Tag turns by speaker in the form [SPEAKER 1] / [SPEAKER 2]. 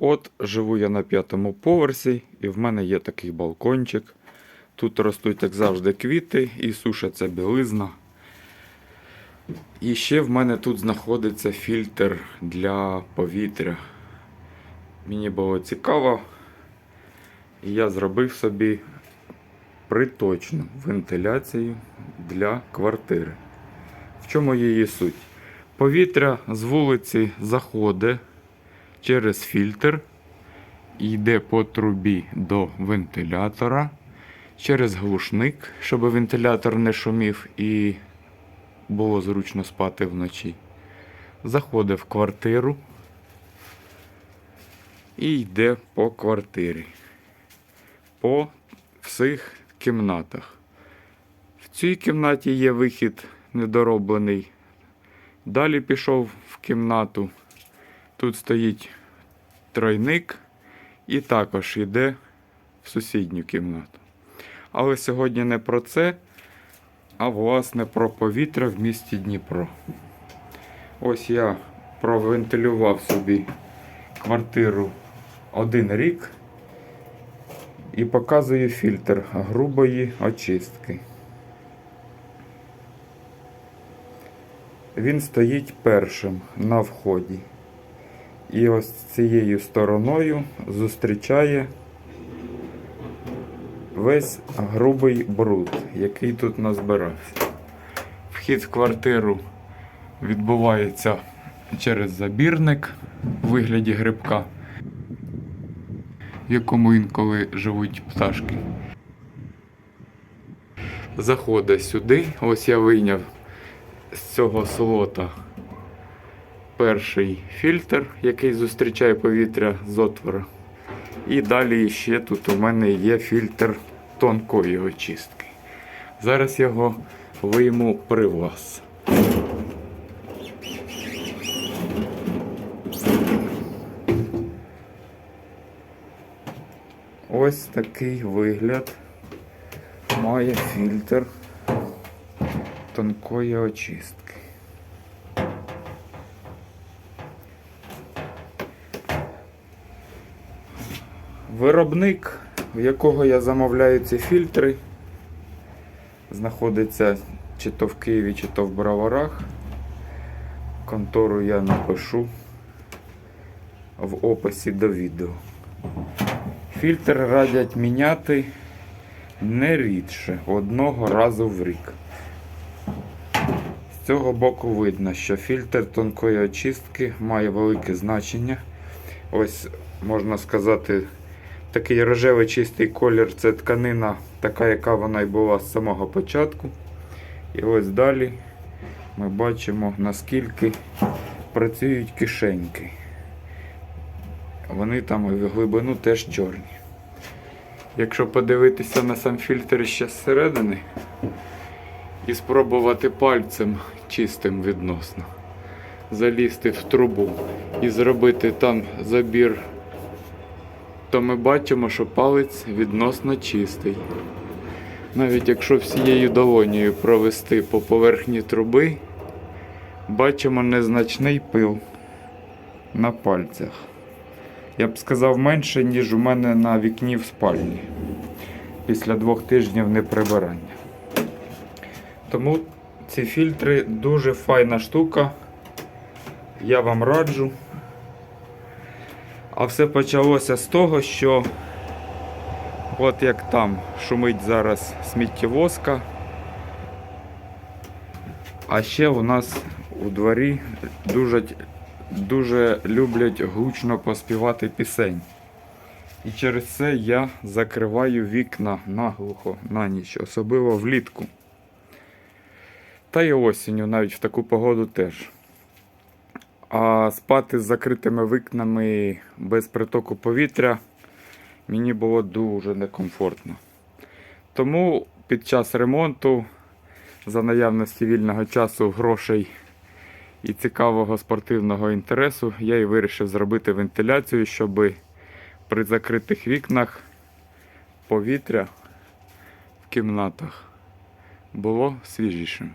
[SPEAKER 1] От живу я на п'ятому поверсі, і в мене є такий балкончик. Тут ростуть, як завжди, квіти і сушаться білизна. І ще в мене тут знаходиться фільтр для повітря. Мені було цікаво, і я зробив собі приточну вентиляцію для квартири. В чому її суть? Повітря з вулиці заходить через фільтр йде по трубі до вентилятора через глушник, щоб вентилятор не шумів і було зручно спати вночі. Заходить в квартиру і йде по квартирі. По всіх кімнатах. В цій кімнаті є вихід недороблений. Далі пішов в кімнату. Тут стоїть тройник і також йде в сусідню кімнату. Але сьогодні не про це, а власне про повітря в місті Дніпро. Ось я провентилював собі квартиру один рік і показую фільтр грубої очистки. Він стоїть першим на вході. І ось цією стороною зустрічає весь грубий бруд, який тут назбирався. Вхід в квартиру відбувається через забірник у вигляді грибка, в якому інколи живуть пташки. Заходить сюди, ось я вийняв з цього слота перший фільтр, який зустрічає повітря з отвора. І далі ще тут у мене є фільтр тонкої очистки. Зараз його вийму при вас. Ось такий вигляд має фільтр тонкої очистки. Виробник, в якого я замовляю ці фільтри, знаходиться чи то в Києві, чи то в Броварах. Контору я напишу в описі до відео. Фільтр радять міняти не рідше одного разу в рік. З цього боку видно, що фільтр тонкої очистки має велике значення. Ось можна сказати, такий рожевий чистий колір це тканина, така, яка вона й була з самого початку. І ось далі ми бачимо, наскільки працюють кишеньки. Вони там в глибину теж чорні. Якщо подивитися на сам фільтр ще зсередини і спробувати пальцем чистим відносно залізти в трубу і зробити там забір, то ми бачимо, що палець відносно чистий. Навіть якщо всією долонею провести по поверхні труби, бачимо незначний пил на пальцях. Я б сказав менше, ніж у мене на вікні в спальні після двох тижнів неприбирання. Тому ці фільтри дуже файна штука. Я вам раджу. А все почалося з того, що от як там шумить зараз сміттєвозка. А ще у нас у дворі дуже, дуже люблять гучно поспівати пісень. І через це я закриваю вікна наглухо на ніч, особливо влітку. Та й осінню навіть в таку погоду теж. А спати з закритими вікнами без притоку повітря мені було дуже некомфортно. Тому під час ремонту, за наявності вільного часу, грошей і цікавого спортивного інтересу, я і вирішив зробити вентиляцію, щоб при закритих вікнах повітря в кімнатах було свіжішим.